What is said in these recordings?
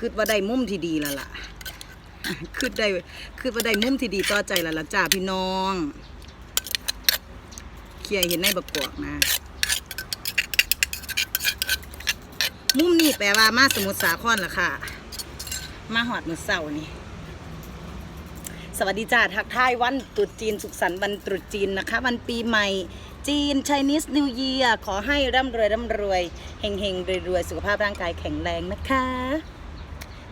คิดว่าได้มุมที่ดีแล้วล่ะคิดได้คิดว่าได้มุมที่ดีต่อใจแล้วล่ะจ้าพี่น้องเคียเห็นในบักกวกนะมุมนี้แปลว่ามาสมุทรสาครล่ะค่ะ มาหอดมือเสาร์นี่สวัสดีจ้าทักทายวันตรุษจีนสุขสันต์วันตรุษจีนนะคะ วันปีใหม่จีน Chinese New Year ขอให้ร่ำรวยร่ำรวยเฮงเฮงรวยรวยสุขภาพร่างกายแข็งแรงนะคะ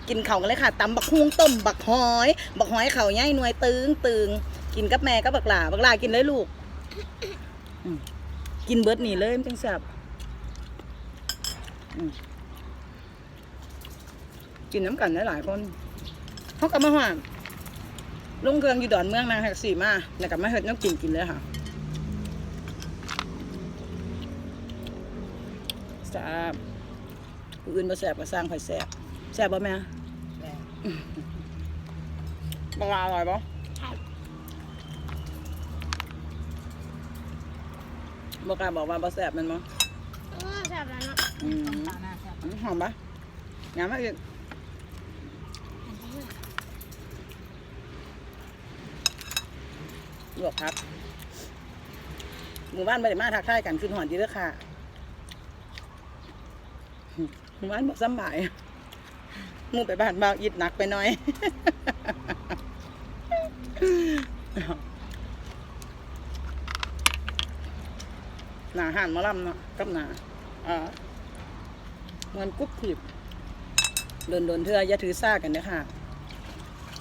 กินเข่ากันเลยค่ะตำบักฮวงต้มบักหอย บักหอยเข่าย่ายหน่วยตึงตึงกินกับแม่กับบักหลาบักหลากินเลยลูกกินเบิร์ดนี่เลยมันจังแซ่บกินน้ำกันได้หลายคนเขากลับมาหวานลงเครื่องอยู่ดอนเมืองนางแท็กซี่มาแล้วก็มาเฮ็ดน้ำกินกินเลยค่ะแซ่บอื่นบ่แซ่บก็สร้างข่อยแซ่บ แซ่บบ่แม่บังลาอร่อยบ่บ่กล้าบอกว่าบ่แซ่บแมันบ่เออแซ่บแล้วเนาะอืมตาหน้าแซ่บหอมปะงามมากอีกลวกครับหมู่บ้านไม่ได้มาทักทายกันขึ้นหอนดีเด้อค่ะหมู่บ้านบอกซ้ำบ่ายห มู่ไปบ้านบ่าอิดหนักไปหน่อย หนาห่านมาลำเนาะกับหนาอ่าเงินกุ๊บผิบโดนโดนๆเธออย่าถือซ่ากันเด้อค่ะ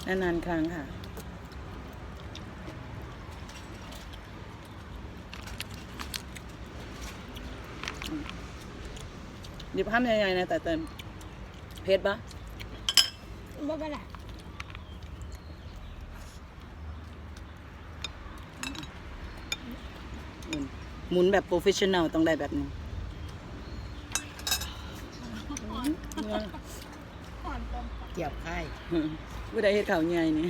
นานๆครั้งค่ะหยิบห้ามใหญ่ๆนะแต่เต็มเพชรปะ บ่เป็นไรอืมหมุนแบบโปรเฟชชั่นแนลต้องได้แบบนี้เกียบไข่ผู้ใดเฮ็ดข่าวใหญ่นี่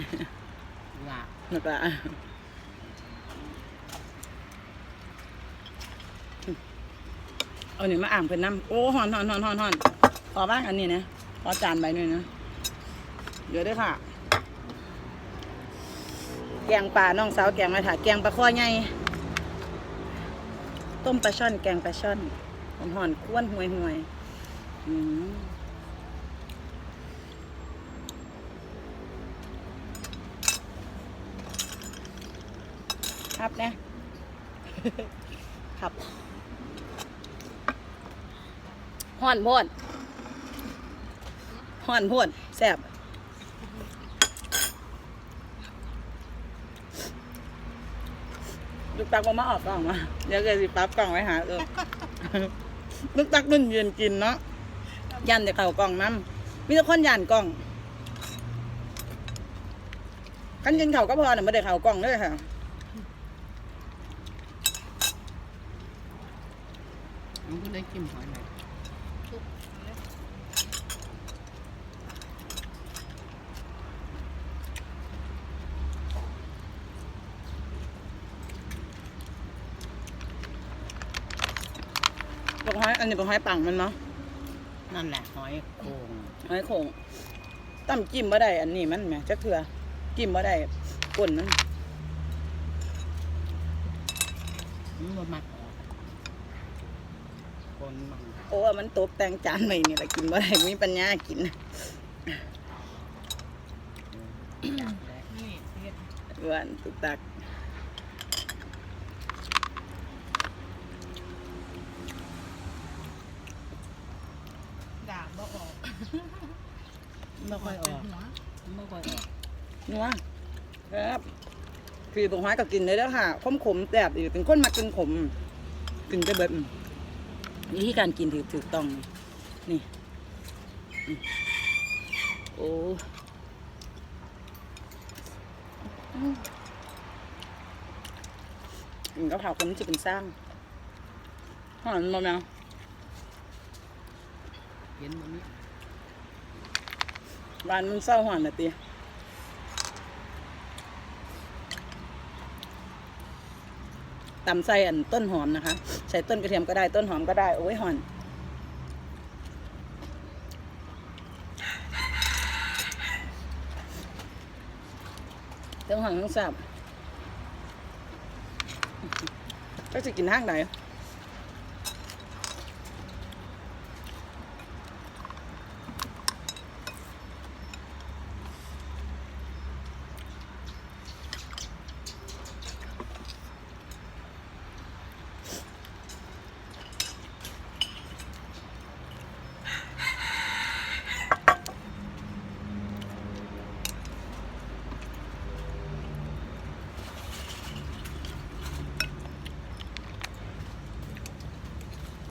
หลานักละเอาหนึ่งมาอ่างเพิ่นน้ำโอ้หอนหอนหอนหอนหอนขอบ้างอันนี้นะขอจานใบหน่อยนะ เดี๋ยวด้วยค่ะ แกงปลาน้องสาวแกงมาถ่าแกงปลาข้อใหญ่ต้มปลาช่อน แกงปลาช่อนหอนหอนๆข้วนห่วยห่วยๆอืมครับนะครับห่อนโพดห่อนโพดแซ่บลูก ตักมามาออกกล่องมาเดี๋ยวเกิดสิปั๊บกล่องไว้หาเออลูกตักนุ่นยืนกินเนาะยันแต่เข่ากล่องน้ำมีแต่คนยันกล่องกันกินเข่าวก็พอน่ะไม่ได้เข่ากล่องเลยค่ะมันก็ได้จิ้มหอยไหมบอกให้อันนี้บอกให้ปังมันเนาะนั่นแหละหอยโข่งให้โขงตั้มจิ้มบ่ได้ อันนี้มันแหมจักเถื่อจิ้มบ่ได้ก้นมันมันบ่มักออกคนมันโอ้มันตกแต่งจานใหม่นี่แหละกินบ่ได้มีปัญญากินจับแล้วนี่เฮ็ดอ้วนตุกตัก ด่าบ่ออก ไม่ค่อยออกไม่ค่อยออกนัวครับคือตรงห้อยก็กินได้แล้วค่ะขมขมแสบอีกเป็นคนมากินขมกินจะเบิดวิธีการกินถือถูกต้องนี่โอ้กินกะเพราคนนี้จะเป็นสร้างหอนมาแมเห็นมันนี้ บ้านมันเศร้าหวานนะตีตำใส่อันต้นหอมนะคะ ใส่ต้นกระเทียมก็ได้ต้นหอมก็ได้ โอ้ยหอนต้องหอนต้องสับก็จะกินห้างไหน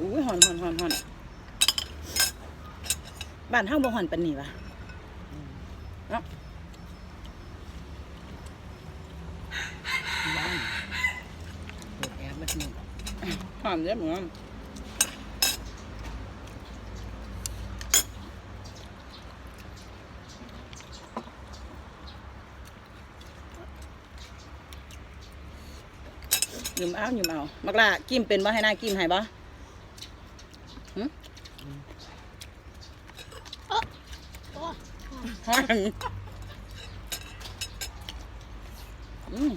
อุ้ยหอนหอนหอนหอนบ้านเฮาบ่หอนปานนี้วะบ้านเปิดแอร์มาทีหอนเด้อหมือนยืมเอายืมเอา มักล่ากิมเป็นบ่ให้นายกิมให้บ่หึโอ้ฮ้อนอืม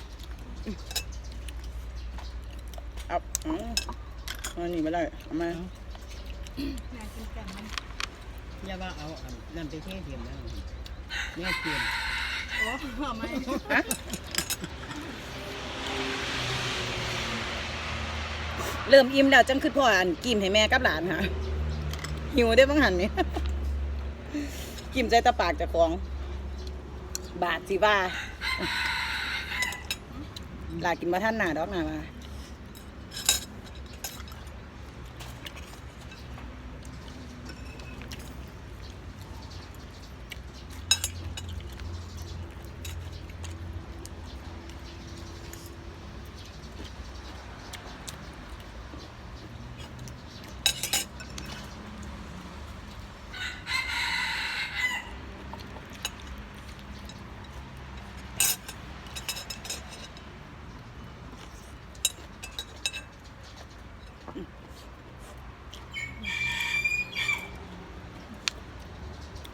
เอาเอาเอานี่ไม่ได้เอามาอยากกินแกงมันอย่าว่าเอาอันนั่นไปเทเทียมแล้วแม่เทียมโอ้หอมไหม ฮะ เริ่มอิ่มแล้วจังคือพ่ออันกิมให้แม่กับหลานค่ะหิวได้บ้างหันนี่กิมใจตะปากเจะของ บาทสิว่าลากินมาท่านหนาดอกหนามา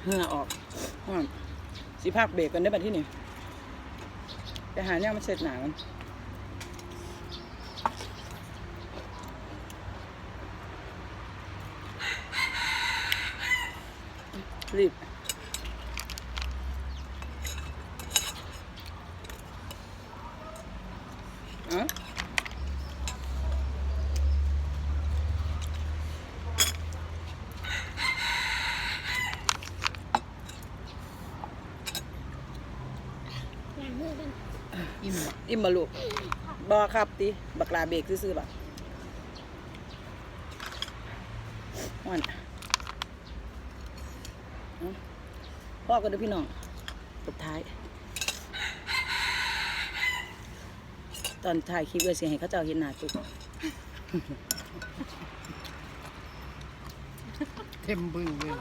เหงื่อออกอ่อนสิภาคเบรกกันได้บัดที่นี่ไปหาเนี่ยมาเช็ดหนามันรีบ อิ่มบ่อิ่มมาลูกบอครับติบักลาเบรกซื้อๆบักวันเอาพ่อกันเด้อพี่น้องสุดท้าย ตอนถ่ายคลิปเลยเสียงให้เขาเจ้าเห็นหน้าตุกเต็มบึ้งเลย